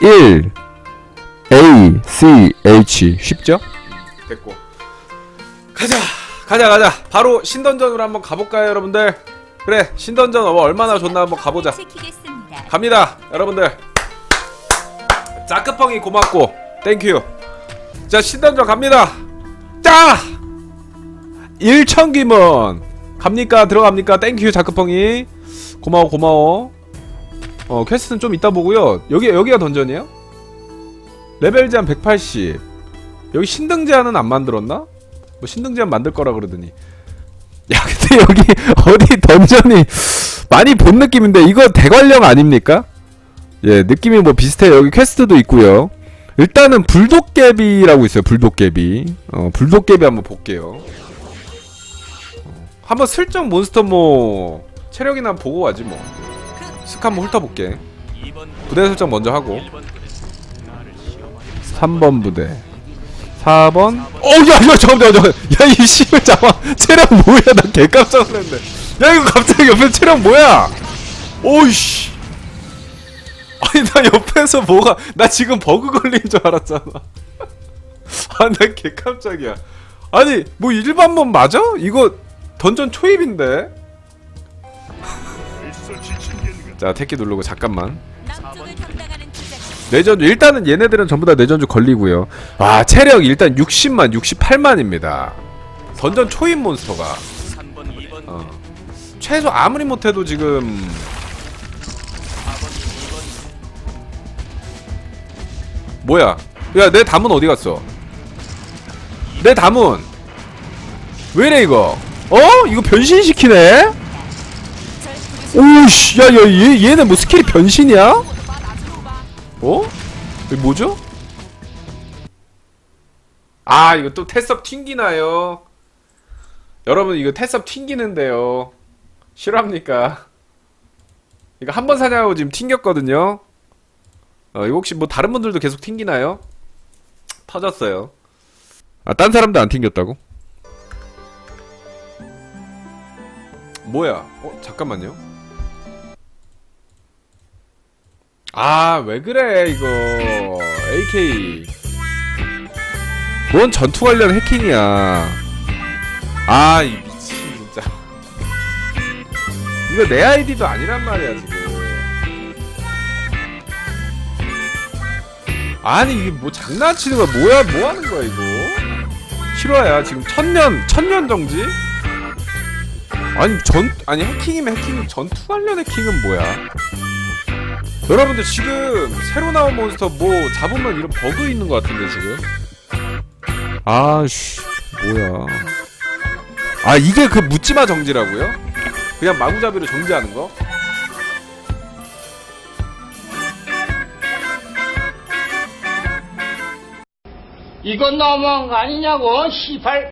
1 A C H. 쉽죠? 됐고. 가자 가자 가자. 바로 신던전으로 한번 가볼까요 여러분들? 그래 신던전 어, 얼마나 좋나 한번 가보자. 갑니다 여러분들. 짜크펑이 고맙고 땡큐 자 신던전 갑니다. 짜! 1천기문. 갑니까? 들어갑니까? 땡큐 자크펑이. 고마워 고마워 어 퀘스트는 좀 이따 보고요. 여기 여기가 던전이에요? 레벨 제한 180 여기 신등 제한은 안 만들었나? 뭐 신등 제한 만들 거라 그러더니. 야 근데 여기 어디 던전이 많이 본 느낌인데 이거 대관령 아닙니까? 예 느낌이 뭐 비슷해요. 여기 퀘스트도 있고요. 일단은 불독개비라고 있어요 불독개비. 어 불독개비 한번 볼게요. 어, 한번 슬쩍 몬스터 뭐 체력이나 보고 가지 뭐 스카 한번 훑어볼게. 부대 설정 먼저 하고. 3번 부대. 4번 어야야 잠깐만 잠깐만. 야이 씨발 잠깐 체력 뭐야? 나 개깜짝 놀랐네 야 이거 갑자기 옆에 체력 뭐야? 오이씨. 아니 나 옆에서 뭐가 나 지금 버그 걸린 줄 알았잖아. 아나 개깜짝이야. 아니 뭐 일반몬 맞아? 이거 던전 초입인데 자 택기 누르고 잠깐만 내전주 일단은 얘네들은 전부 다 내전주 걸리고요. 아 체력 일단 60만 68만입니다. 던전 초입 몬스터가 어. 최소 아무리 못해도 지금 뭐야? 야 내 담은 어디 갔어? 내 담은 왜래 이거? 어? 이거 변신 시키네? 오씨 야야 얘 얘는 뭐 스킬이 변신이야? 어? 이게 뭐죠? 아 이거 또 테스업 튕기나요? 여러분 이거 테스업 튕기는데요 실합니까? 이거 한 번 사냐고 지금 튕겼거든요 어 이거 혹시 뭐 다른 분들도 계속 튕기나요? 터졌어요 아 딴 사람도 안 튕겼다고? 뭐야 어 잠깐만요 아, 왜 그래, 이거. AK. 뭔 전투 관련 해킹이야. 아, 이 미친, 진짜. 이거 내 아이디도 아니란 말이야, 지금. 아니, 이게 뭐 장난치는 거야. 뭐야, 뭐 하는 거야, 이거? 실화야, 지금 천년, 천년 정지? 아니, 전, 아니, 해킹이면 해킹, 전투 관련 해킹은 뭐야? 여러분들 지금 새로 나온 몬스터 뭐 잡으면 이런 버그 있는 것 같은데 지금 아씨 뭐야 아 이게 그 묻지마 정지라고요? 그냥 마구잡이로 정지하는 거? 이건 너무한 거 아니냐고, 시발.